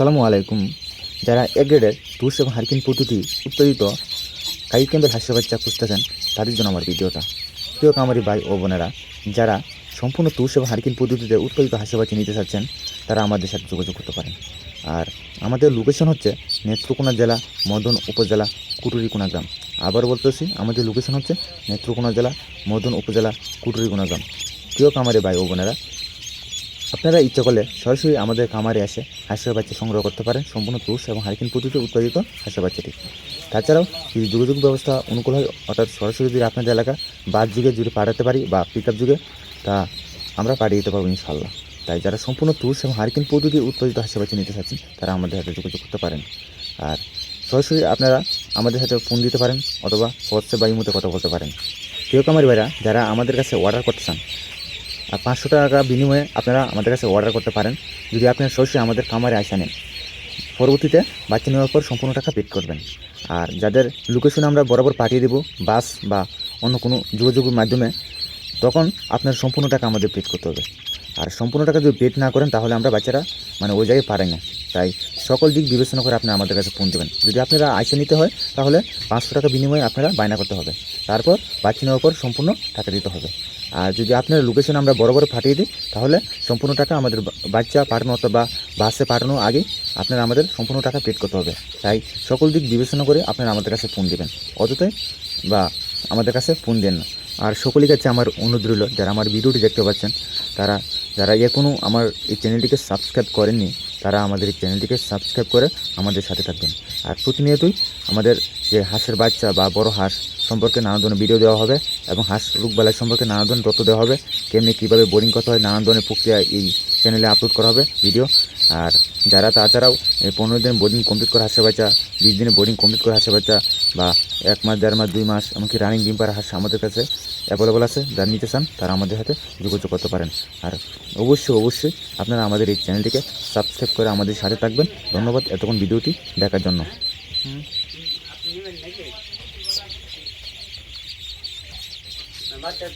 আসসালামু আলাইকুম। যারা এক গ্রেডের এবং হারকিন পদ্ধতি উৎপাদিত কাই ক্যাম্পের হাস্য বাচ্চা খুঁজতেছেন, তাদের জন্য আমার ভিডিওটা। প্রিয় কামারি ভাই ও বোনেরা, যারা সম্পূর্ণ তুষ এবং হারকিন পদ্ধতিতে উৎপাদিত হাস্য বাচ্চা নিতে চাচ্ছেন, তারা আমাদের সাথে যোগাযোগ করতে পারেন। আর আমাদের লোকেশন হচ্ছে নেত্রকোনা জেলা, মদন উপজেলা, কুটুরিকোনা গ্রাম। আবার বলতেছি, আমাদের লোকেশন হচ্ছে নেত্রকোনা জেলা, মদন উপজেলা, কুটুরিকোনা গ্রাম। প্রিয় কামারি ভাই ও বোনেরা আপনারা ইচ্ছা করলে সরাসরি আমাদের খামারে এসে হাঁসের বাচ্চা সংগ্রহ করতে পারেন। সম্পূর্ণ তুষ এবং হারিকিন পদ্ধতিতে উৎপাদিত হাঁসের বাচ্চাটি। তাছাড়াও যদি যোগাযোগ ব্যবস্থা অনুকূল হয়, অর্থাৎ সরাসরি যদি আপনাদের এলাকা বাদ যুগে যদি পাঠাতে পারি বা পিক আপ যুগে, তা আমরা পাঠিয়ে দিতে পারব ইনশাল্লাহ তাই যারা সম্পূর্ণ তুষ এবং হারিকিন পদ্ধতি উৎপাদিত হাঁসের বাচ্চা নিতে চাচ্ছেন, তারা আমাদের সাথে যোগাযোগ করতে পারেন। আর সরাসরি আপনারা আমাদের সাথে ফোন দিতে পারেন অথবা হোয়াটসঅ্যাপ বা ইমোতে কথা বলতে পারেন। প্রিয় কামারি ভাইরা, যারা আমাদের কাছে অর্ডার করতে চান পাঁচশো টাকা বিনিময়ে আপনারা আমাদের কাছে অর্ডার করতে পারেন। যদি আপনার সরষে আমাদের খামারে আসা নেন, পরবর্তীতে বাচ্চা নেওয়ার পর সম্পূর্ণ টাকা পেড করবেন। আর যাদের লোকেশন আমরা বরাবর পাঠিয়ে দেব বাস বা অন্য কোনো যোগাযোগের মাধ্যমে, তখন আপনার সম্পূর্ণ টাকা আমাদের পেড করতে হবে। আর সম্পূর্ণ টাকা যদি পেড না করেন, তাহলে আমরা বাচ্চারা মানে ওই জায়গায় পারে না। তাই সকল দিক বিবেচনা করে আপনি আমাদের কাছে ফোন দেবেন। যদি আপনারা আইসে নিতে হয়, তাহলে পাঁচশো টাকা বিনিময়ে আপনারা বায়না করতে হবে। তারপর বাচ্চা নেওয়ার পর সম্পূর্ণ টাকা দিতে হবে। আর যদি আপনার লোকেশন আমরা বড় বড় পাঠিয়ে দিই, তাহলে সম্পূর্ণ টাকা আমাদের বাচ্চা পাঠানো অথবা বাসে পাঠানোর আগে আপনারা আমাদের সম্পূর্ণ টাকা পেড করতে হবে। তাই সকল দিক বিবেচনা করে আপনারা আমাদের কাছে ফোন দেবেন। অযথাই বা আমাদের কাছে ফোন দেন না। আর সকলের কাছে আমার অনুরোধ রইল, যারা আমার ভিডিওটি দেখতে পাচ্ছেন, তারা যারা এখনও আমার এই চ্যানেলটিকে সাবস্ক্রাইব করেননি, তারা আমাদের এই চ্যানেলটিকে সাবস্ক্রাইব করে আমাদের সাথে থাকবেন। আর প্রতিনিয়তই আমাদের যে হাঁসের বাচ্চা বা বড় হাঁস সম্পর্কে নানা ধরনের ভিডিও দেওয়া হবে এবং হাঁস রোগবালাই সম্পর্কে নানা ধরনের তথ্য দেওয়া হবে, কেমনি কীভাবে বোরিং করতে হয়, নানা ধরনের প্রক্রিয়া এই চ্যানেলে আপলোড করা হবে ভিডিও আর যারা তাছাড়াও, এই পনেরো দিন বোর্ডিং কমপ্লিট করে হাঁসের বাচ্চা, বিশ দিনে বোর্ডিং কমপ্লিট করে হাঁসের বাচ্চা, বা এক মাস, দেড় মাস, দুই মাস, এমনকি রানিং ডিম পাড়া হাঁস আমাদের কাছে অ্যাভেলেবল আছে, যারা নিতে চান, তারা আমাদের হাতে যোগাযোগ করতে পারেন। আর অবশ্যই অবশ্যই আপনারা আমাদের এই চ্যানেলটিকে সাবস্ক্রাইব করে আমাদের সাথে থাকবেন। ধন্যবাদ এতক্ষণ ভিডিওটি দেখার জন্য। বাচ্চা